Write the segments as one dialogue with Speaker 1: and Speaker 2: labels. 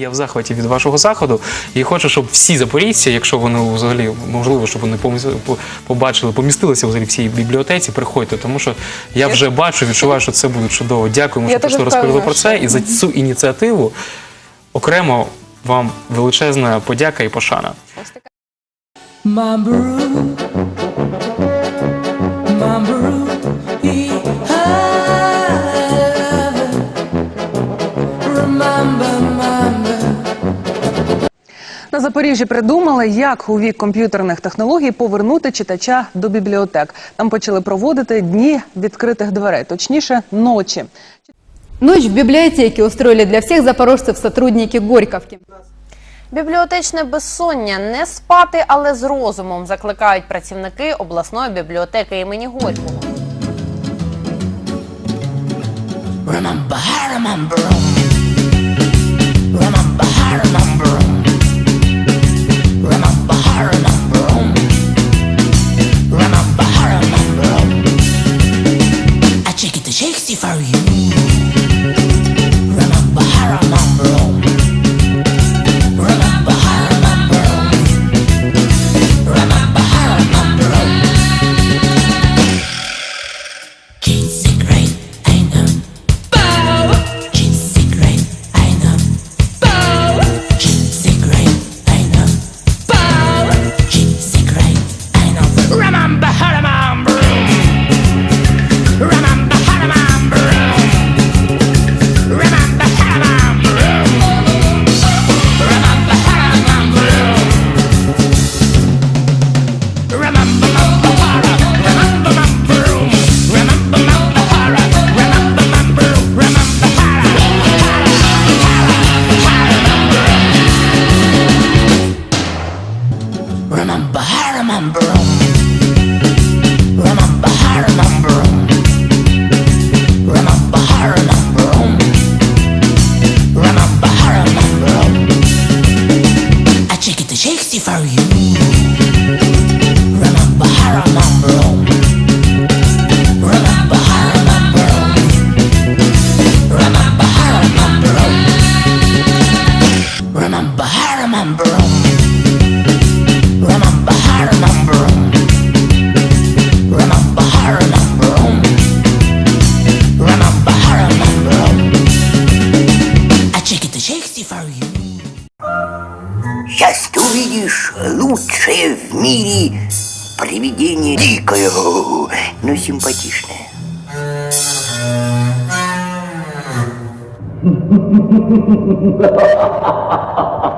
Speaker 1: я в захваті від вашого заходу. І хочу, щоб всі запоріжці, якщо вони взагалі можливо, щоб вони побачили, помістилися взагалі в цій бібліотеці, приходьте, тому що я вже бачу, відчуваю, що це буде чудово. Дякуємо, що розповіли про це і за цю ініціативу. Окремо вам величезна подяка і пошана.
Speaker 2: На Запоріжжі придумали, як у вік комп'ютерних технологій повернути читача до бібліотек. Там почали проводити дні відкритих дверей, точніше, ночі.
Speaker 3: Ночь в библиотеке устроили для всех запорожцев сотрудники Горьковки.
Speaker 4: Бібліотечне безсоння не спати, але з розумом закликають працівники обласної бібліотеки імені Горького.
Speaker 5: Remember, remember. Remember, remember
Speaker 6: в мире привидение дикое, но симпатичное.
Speaker 7: See,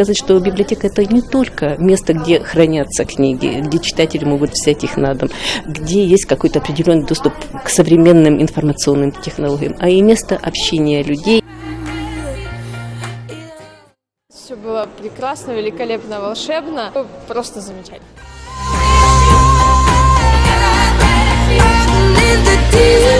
Speaker 8: сказать, что библиотека это не только место, где хранятся книги, где читатели могут взять их на дом, где есть какой-то определенный доступ к современным информационным технологиям, а и место общения людей.
Speaker 9: Все было прекрасно, великолепно, волшебно. Просто замечательно.
Speaker 7: In the desert